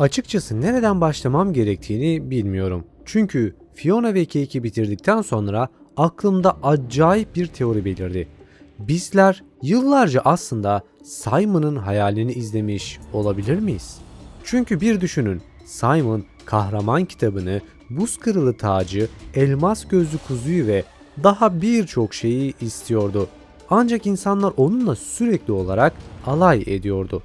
Açıkçası nereden başlamam gerektiğini bilmiyorum. Çünkü Fiona ve Cake'i bitirdikten sonra aklımda acayip bir teori belirdi. Bizler yıllarca aslında Simon'ın hayalini izlemiş olabilir miyiz? Çünkü bir düşünün, Simon kahraman kitabını, buz kırılı tacı, elmas gözlü kuzuyu ve daha birçok şeyi istiyordu. Ancak insanlar onunla sürekli olarak alay ediyordu.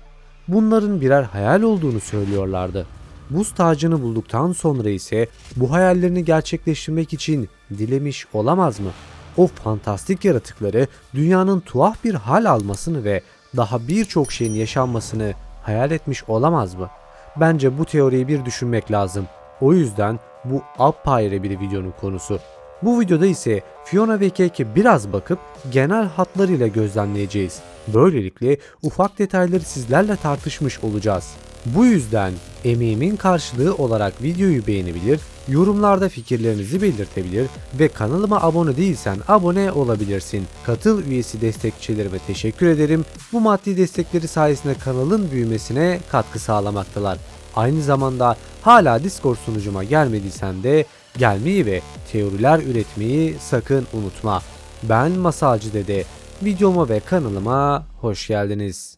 Bunların birer hayal olduğunu söylüyorlardı. Buz tacını bulduktan sonra ise bu hayallerini gerçekleştirmek için dilemiş olamaz mı? O fantastik yaratıkları dünyanın tuhaf bir hal almasını ve daha birçok şeyin yaşanmasını hayal etmiş olamaz mı? Bence bu teoriyi bir düşünmek lazım. O yüzden bu apayrı bir videonun konusu. Bu videoda ise Fiona ve Cake'e biraz bakıp genel hatlarıyla gözlemleyeceğiz. Böylelikle ufak detayları sizlerle tartışmış olacağız. Bu yüzden emeğimin karşılığı olarak videoyu beğenebilir, yorumlarda fikirlerinizi belirtebilir ve kanalıma abone değilsen abone olabilirsin. Katıl üyesi destekçilerime teşekkür ederim. Bu maddi destekleri sayesinde kanalın büyümesine katkı sağlamaktalar. Aynı zamanda hala Discord sunucuma gelmediysen de gelmeyi ve teoriler üretmeyi sakın unutma. Ben Masalcı Dede. Videoma ve kanalıma hoş geldiniz.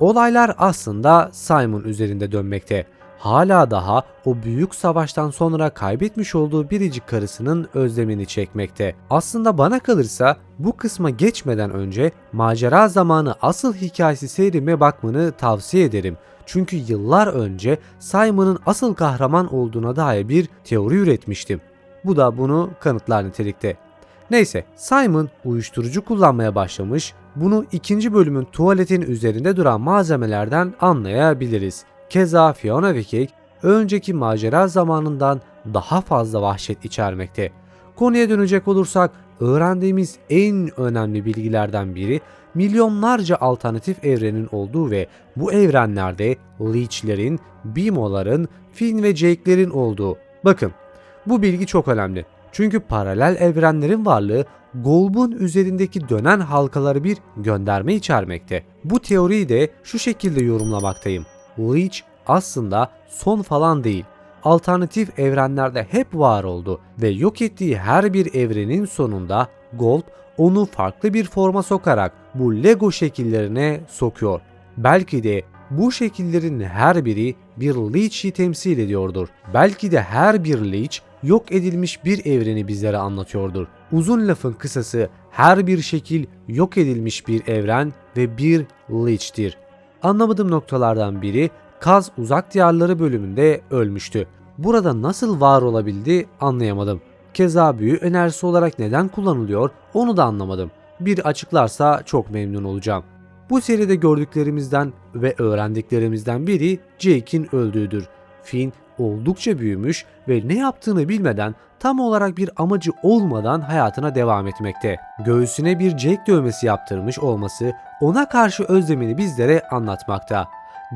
Olaylar aslında Simon üzerinde dönmekte. Hala daha o büyük savaştan sonra kaybetmiş olduğu biricik karısının özlemini çekmekte. Aslında bana kalırsa bu kısma geçmeden önce macera zamanı asıl hikayesi serime bakmanı tavsiye ederim. Çünkü yıllar önce Simon'ın asıl kahraman olduğuna dair bir teori üretmiştim. Bu da bunu kanıtlar nitelikte. Neyse Simon uyuşturucu kullanmaya başlamış. Bunu ikinci bölümün tuvaletin üzerinde duran malzemelerden anlayabiliriz. Keza Fiona Cake önceki macera zamanından daha fazla vahşet içermekte. Konuya dönecek olursak öğrendiğimiz en önemli bilgilerden biri milyonlarca alternatif evrenin olduğu ve bu evrenlerde Leech'lerin, Bimo'ların, Finn ve Jake'lerin olduğu. Bakın bu bilgi çok önemli. Çünkü paralel evrenlerin varlığı Golb'un üzerindeki dönen halkaları bir gönderme içermekte. Bu teoriyi de şu şekilde yorumlamaktayım. Leech aslında son falan değil. Alternatif evrenlerde hep var oldu ve yok ettiği her bir evrenin sonunda Golb onu farklı bir forma sokarak bu Lego şekillerine sokuyor. Belki de bu şekillerin her biri bir Leech'i temsil ediyordur. Belki de her bir Leech yok edilmiş bir evreni bizlere anlatıyordur. Uzun lafın kısası her bir şekil yok edilmiş bir evren ve bir Leech'tir. Anlamadığım noktalardan biri Kaz Uzak Diyarları bölümünde ölmüştü. Burada nasıl var olabildi anlayamadım. Keza büyü enerjisi olarak neden kullanılıyor onu da anlamadım. Bir açıklarsa çok memnun olacağım. Bu seride gördüklerimizden ve öğrendiklerimizden biri Jake'in öldüğüdür. Finn oldukça büyümüş ve ne yaptığını bilmeden tam olarak bir amacı olmadan hayatına devam etmekte. Göğsüne bir Jake dövmesi yaptırmış olması ona karşı özlemini bizlere anlatmakta.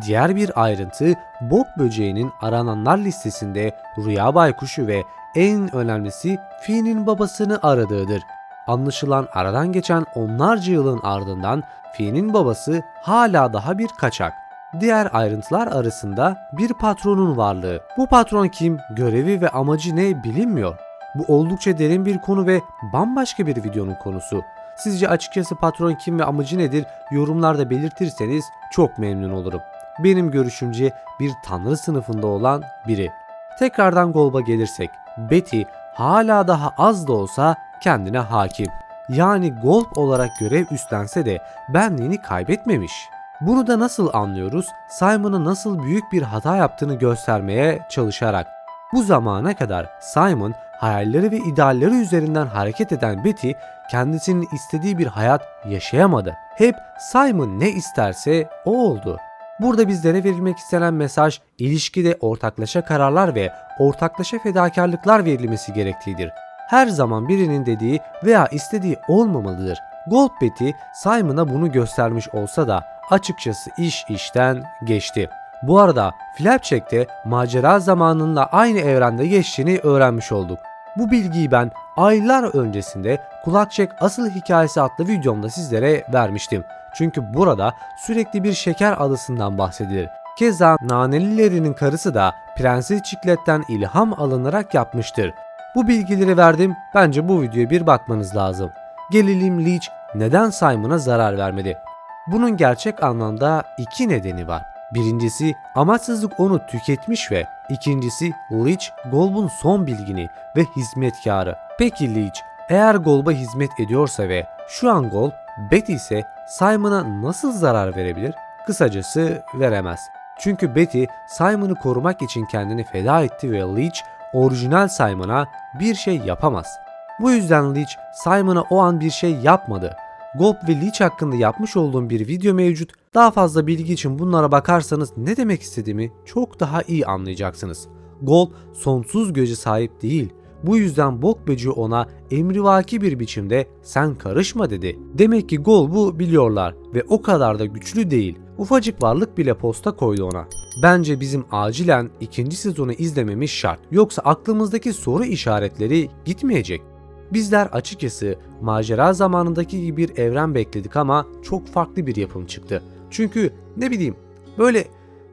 Diğer bir ayrıntı Bob böceğinin arananlar listesinde Rüya Baykuşu ve en önemlisi Finn'in babasını aradığıdır. Anlaşılan aradan geçen onlarca yılın ardından Finn'in babası hala daha bir kaçak. Diğer ayrıntılar arasında bir patronun varlığı. Bu patron kim, görevi ve amacı ne bilinmiyor. Bu oldukça derin bir konu ve bambaşka bir videonun konusu. Sizce açıkçası patron kim ve amacı nedir yorumlarda belirtirseniz çok memnun olurum. Benim görüşümce bir tanrı sınıfında olan biri. Tekrardan Golb'a gelirsek, Betty hala daha az da olsa kendine hakim. Yani Golb olarak görev üstlense de benliğini kaybetmemiş. Bunu da nasıl anlıyoruz? Simon'a nasıl büyük bir hata yaptığını göstermeye çalışarak. Bu zamana kadar Simon hayalleri ve idealleri üzerinden hareket eden Betty kendisinin istediği bir hayat yaşayamadı. Hep Simon ne isterse o oldu. Burada bizlere verilmek istenen mesaj ilişkide ortaklaşa kararlar ve ortaklaşa fedakarlıklar verilmesi gerektiğidir. Her zaman birinin dediği veya istediği olmamalıdır. Gold Betty Simon'a bunu göstermiş olsa da açıkçası iş işten geçti. Bu arada Flapjack'te macera zamanında aynı evrende geçtiğini öğrenmiş olduk. Bu bilgiyi ben aylar öncesinde Kulakçek Asıl Hikayesi adlı videomda sizlere vermiştim. Çünkü burada sürekli bir şeker adasından bahsedilir. Keza Nanelilerinin karısı da Prenses Çiklet'ten ilham alınarak yapmıştır. Bu bilgileri verdim. Bence bu videoya bir bakmanız lazım. Gelelim Leech neden Simon'a zarar vermedi? Bunun gerçek anlamda iki nedeni var. Birincisi amaçsızlık onu tüketmiş ve ikincisi Leech Golb'un son bilgini ve hizmetkarı. Peki Leech eğer Golb'a hizmet ediyorsa ve şu an Golb Betty ise Simon'a nasıl zarar verebilir? Kısacası veremez. Çünkü Betty Simon'ı korumak için kendini feda etti ve Leech orijinal Simon'a bir şey yapamaz. Bu yüzden Leech Simon'a o an bir şey yapmadı. Gob ve Leech hakkında yapmış olduğum bir video mevcut. Daha fazla bilgi için bunlara bakarsanız ne demek istediğimi çok daha iyi anlayacaksınız. Gob sonsuz göze sahip değil. Bu yüzden bok böceği ona emrivaki bir biçimde sen karışma dedi. Demek ki Golb'u biliyorlar ve o kadar da güçlü değil. Ufacık varlık bile posta koydu ona. Bence bizim acilen ikinci sezonu izlememiz şart. Yoksa aklımızdaki soru işaretleri gitmeyecek. Bizler açıkçası macera zamanındaki gibi bir evren bekledik ama çok farklı bir yapım çıktı. Çünkü ne bileyim böyle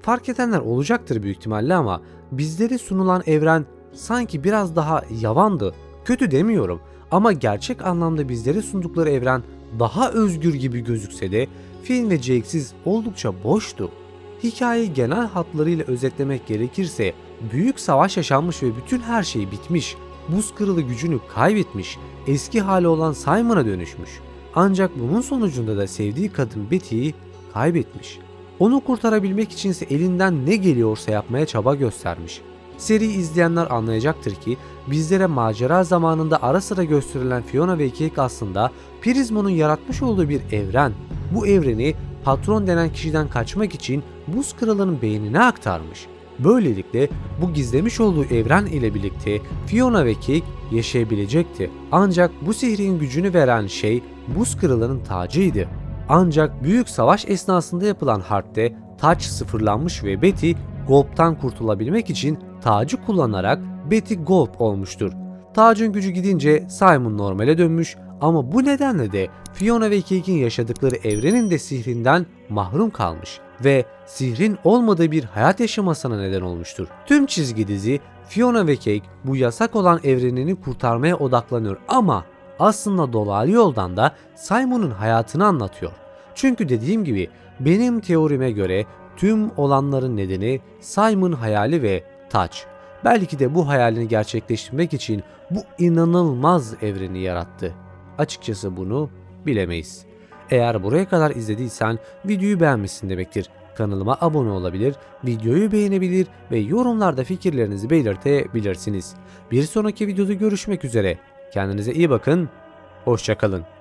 fark edenler olacaktır büyük ihtimalle ama bizlere sunulan evren sanki biraz daha yavandı. Kötü demiyorum ama gerçek anlamda bizlere sundukları evren daha özgür gibi gözükse de film ve Jake'siz oldukça boştu. Hikayeyi genel hatlarıyla özetlemek gerekirse büyük savaş yaşanmış ve bütün her şey bitmiş. Buz kırılı gücünü kaybetmiş, eski hali olan Simon'a dönüşmüş. Ancak bunun sonucunda da sevdiği kadın Betty'yi kaybetmiş. Onu kurtarabilmek içinse elinden ne geliyorsa yapmaya çaba göstermiş. Seri izleyenler anlayacaktır ki bizlere macera zamanında ara sıra gösterilen Fiona ve Cake aslında Prismo'nun yaratmış olduğu bir evren. Bu evreni patron denen kişiden kaçmak için buz kralının beynine aktarmış. Böylelikle bu gizlemiş olduğu evren ile birlikte Fiona ve Cake yaşayabilecekti. Ancak bu sihrin gücünü veren şey buz kralının tacıydı. Ancak büyük savaş esnasında yapılan harpte taç sıfırlanmış ve Betty Golp'tan kurtulabilmek için tacı kullanarak Betty Golp olmuştur. Tacın gücü gidince Simon normale dönmüş ama bu nedenle de Fiona ve Cake'in yaşadıkları evrenin de sihrinden mahrum kalmış ve sihrin olmadığı bir hayat yaşamasına neden olmuştur. Tüm çizgi dizi Fiona ve Cake bu yasak olan evrenini kurtarmaya odaklanıyor ama aslında dolaylı yoldan da Simon'un hayatını anlatıyor. Çünkü dediğim gibi benim teorime göre tüm olanların nedeni Simon hayali ve taç. Belki de bu hayalini gerçekleştirmek için bu inanılmaz evreni yarattı. Açıkçası bunu bilemeyiz. Eğer buraya kadar izlediysen videoyu beğenmişsin demektir. Kanalıma abone olabilir, videoyu beğenebilir ve yorumlarda fikirlerinizi belirtebilirsiniz. Bir sonraki videoda görüşmek üzere. Kendinize iyi bakın, hoşçakalın.